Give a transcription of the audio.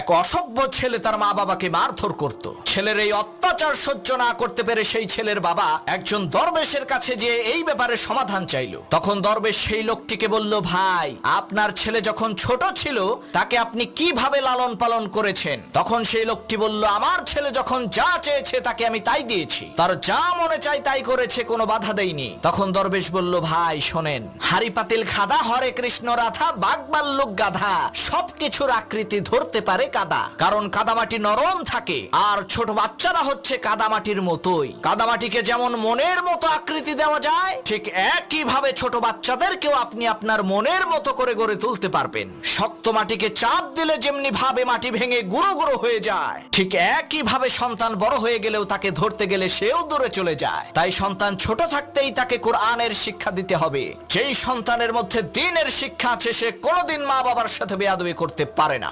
এক অসভ্য ছেলে তার মা বাবাকে মারধর করত। ছেলের এই অত্যাচার সহ্য না করতে পেরে সেই ছেলের বাবা একজন দরবেশের কাছে যে এই ব্যাপারে সমাধান চাইল। তখন দরবেশ সেই লোকটিকে বলল, ভাই, আপনার ছেলে যখন ছোট ছিল, তাকে আপনি কীভাবে লালন পালন করেছেন? তখন সেই লোকটি বলল, আমার ছেলে যখন যা চেয়েছে, তাকে আমি তাই দিয়েছি। তার যা মনে চাই, তাই করেছে, কোনো বাধা দেয়নি। তখন দরবেশ বলল, ভাই, শোনেন হারি পাতিল খাদা, হরে কৃষ্ণ রাধা বাগবাল্লুক গাধা, সবকিছুর আকৃতি ধরতে পারে কাদা। কারণ কাদামাটি নরম থাকে, আর ছোট বাচ্চারা হচ্ছে কাদামাটির মতোই। কাদামাটিকে যেমন মনের মতো আকৃতি দেওয়া যায়, ঠিক একই ভাবে ছোট বাচ্চাদেরকেও আপনি আপনার মনের মতো করে গড়ে তুলতে পারবেন। শক্ত মাটিকে চাপ দিলে যেমনি ভাবে মাটি ভেঙে গুঁড়ো গুঁড়ো হয়ে যায়, ঠিক একই ভাবে সন্তান বড় হয়ে গেলেও তাকে ধরতে গেলে সেও দূরে চলে যায়। তাই সন্তান ছোট থাকতেই তাকে কোরআনের শিক্ষা দিতে হবে। যেই সন্তানের মধ্যে দিনের শিক্ষা আছে, সে কোনোদিন মা বাবার সাথে বেয়াদবি করতে পারে না।